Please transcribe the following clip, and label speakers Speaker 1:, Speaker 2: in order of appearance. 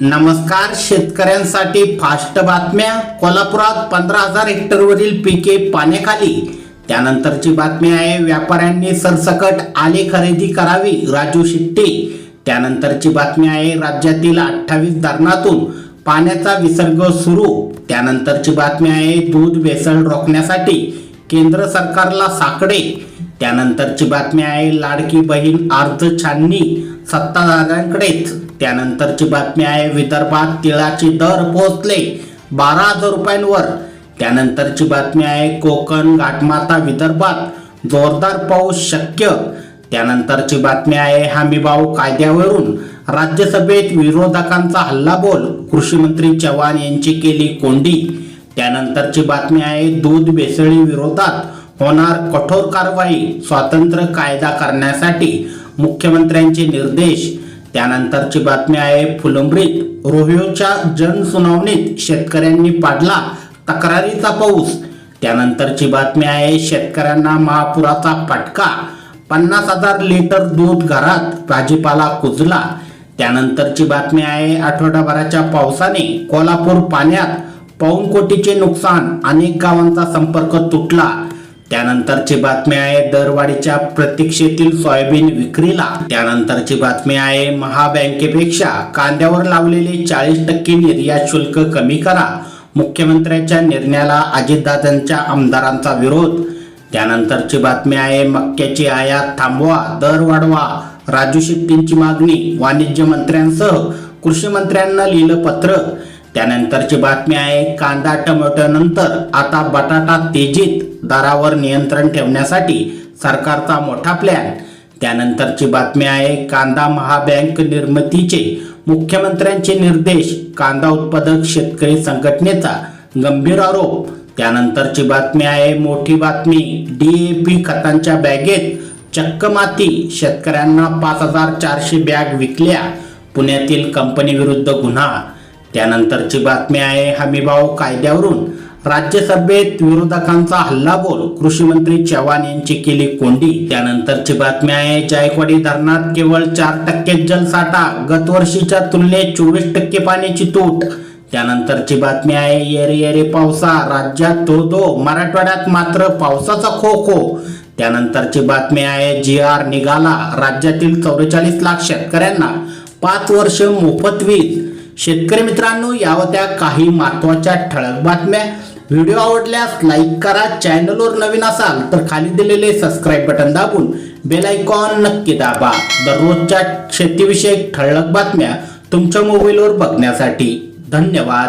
Speaker 1: नमस्कार शेतकऱ्यांसाठी फास्ट बातम्या. कोल्हापुरात पंधरा हजार हेक्टरवरील पिके पाण्याखाली. त्यानंतरची बातमी आहे व्यापाऱ्यांनी सरसकट आले खरेदी करावी राजू शिट्टे. त्यानंतरची बातमी आहे राज्यातील अठ्ठावीस धरणातून पाण्याचा विसर्ग सुरू. त्यानंतरची बातमी आहे दूध भेसळ रोखण्यासाठी केंद्र सरकारला साकडे. त्यानंतरची बातमी आहे लाडकी बहीण अर्ज छाननी सत्ताधाऱ्यांकडेच. त्यानंतरची बातमी आहे विदर्भात तिळाचे दर पोहोचले. बारा हजार रुपयांवर. त्यानंतरची बातमी आहे कोकण घाटमाता विदर्भात जोरदार पाऊस शक्य. त्यानंतरची बातमी आहे हमीभाव कायद्यावरून राज्यसभेत विरोधकांचा हल्लाबोल. कृषीमंत्री चव्हाण यांची केली कोंडी. त्यानंतरची बातमी आहे दूध भेसळी विरोधात होणार कठोर कारवाई. स्वातंत्र्य कायदा करण्यासाठी मुख्यमंत्र्यांचे निर्देश. त्यानंतरची बातमी आहे फुलंब्रीत. रोहिओच्या जनसुनावणीत शेतकऱ्यांनी पाडला तक्रारीचा पाऊस. त्यानंतरची बातमी आहे शेतकऱ्यांना महापुराचा फटका. पन्नास हजार लिटर दूध घरात भाजीपाला कुजला. त्यानंतरची बातमी आहे आठवडाभराच्या पावसाने कोल्हापूर पाण्यात पाऊन कोटीचे नुकसान अनेक गावांचा संपर्क तुटला. त्यानंतरची बातमी आहे दरवाढीच्या प्रतीक्षेतील सोयाबीन विक्रीला. त्यानंतरची बातमी आहे महाबँकेपेक्षा कांद्यावर लावलेले चाळीस टक्के निर्यात शुल्क कमी करा. मुख्यमंत्र्यांच्या निर्णयाला अजितदादांच्या आमदारांचा विरोध. त्यानंतरची बातमी आहे मक्क्याची आयात थांबवा दर वाढवा. राजू शेट्टींची मागणी वाणिज्य मंत्र्यांसह कृषी मंत्र्यांना लिहिलं पत्र. त्यानंतरची बातमी आहे कांदा टोमॅटोनंतर आता बटाटा तेजीत दरावर नियंत्रण ठेवण्यासाठी सरकारचा मोठा प्लॅन त्यानंतरची बातमी आहे कांदा महाबँक निर्मितीचे मुख्यमंत्र्यांचे निर्देश कांदा उत्पादक शेतकरी संघटनेचा गंभीर आरोप. त्यानंतरची बातमी आहे मोठी बातमी डी ए पी खतांच्या बॅगेत चक्क माती शेतकऱ्यांना पाच हजार चारशे बॅग विकल्या. पुण्यातील कंपनीविरुद्ध गुन्हा त्यानंतरची बातमी आहे हमीभाव कायद्यावरून. राज्यसभेत विरोधकांचा हल्लाबोल. कृषी मंत्री चव्हाण यांची केली कोंडी. त्यानंतरची बातमी आहे जायकवाडी धरणात केवळ चार टक्के जलसाठा गतवर्षीच्या तुलनेत चोवीस टक्के पाण्याची तूट. त्यानंतरची बातमी आहे येरे येरे पावसा राज्यात तुळतो मराठवाड्यात मात्र पावसाचा खो खो त्यानंतरची बातमी आहे जी आर निघाला. राज्यातील चौवेचाळीस लाख शेतकऱ्यांना पाच वर्ष मोफत वीज. शेतकरी मित्रांनो या होत्या काही महत्त्वाच्या ठळक बातम्या. व्हिडिओ आवडल्यास लाईक करा चॅनलवर नवीन असाल तर खाली दिलेले सबस्क्राईब बटन दाबून बेल आयकॉन नक्की दाबा. दररोजच्या शेतीविषयक ठळक बातम्या तुमच्या मोबाईलवर बघण्यासाठी. धन्यवाद.